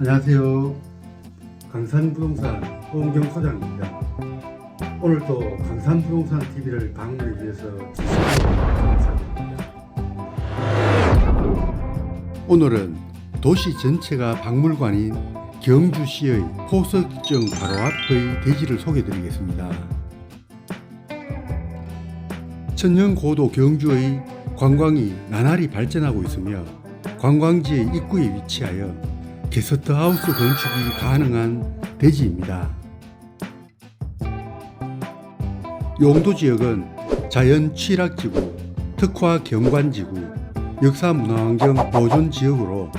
안녕하세요. 강산부동산 홍경 소장입니다. 오늘도 강산부동산 TV를 방문해 주셔서 감사드립니다. 오늘은 도시 전체가 박물관인 경주시의 포석정 바로 앞의 대지를 소개드리겠습니다. 천년 고도 경주의 관광이 나날이 발전하고 있으며 관광지의 입구에 위치하여 게스트하우스 건축이 가능한 대지입니다. 용도 지역은 자연 취락지구, 특화 경관지구, 역사문화환경 보존 지역으로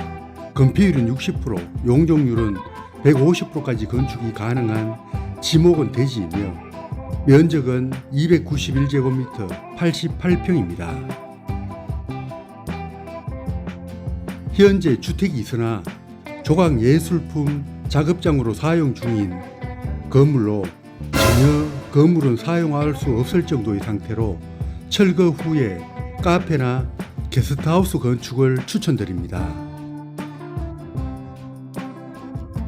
건폐율은 60%, 용적률은 150%까지 건축이 가능한 지목은 대지이며 면적은 291제곱미터 88평입니다. 현재 주택이 있으나 조각 예술품 작업장으로 사용 중인 건물로 전혀 건물은 사용할 수 없을 정도의 상태로 철거 후에 카페나 게스트하우스 건축을 추천드립니다.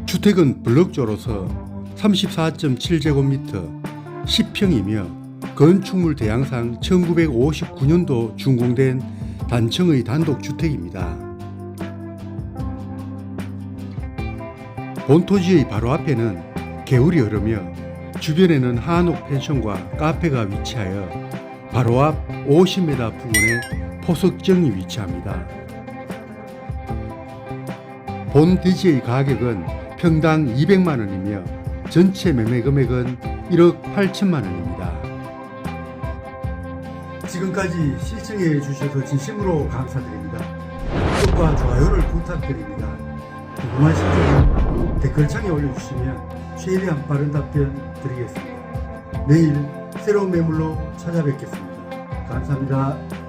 주택은 블럭조로서 34.7제곱미터 10평이며 건축물 대양상 1959년도 준공된 단층의 단독 주택입니다. 본토지의 바로 앞에는 개울이 흐르며 주변에는 한옥 펜션과 카페가 위치하여 바로 앞 50m 부근에 포석정이 위치합니다. 본 대지의 가격은 평당 200만 원이며 전체 매매 금액은 1억 8천만 원입니다. 지금까지 시청해 주셔서 진심으로 감사드립니다. 구독과 좋아요를 부탁드립니다. 궁금하신 점은 댓글창에 올려주시면 최대한 빠른 답변 드리겠습니다. 내일 새로운 매물로 찾아뵙겠습니다. 감사합니다.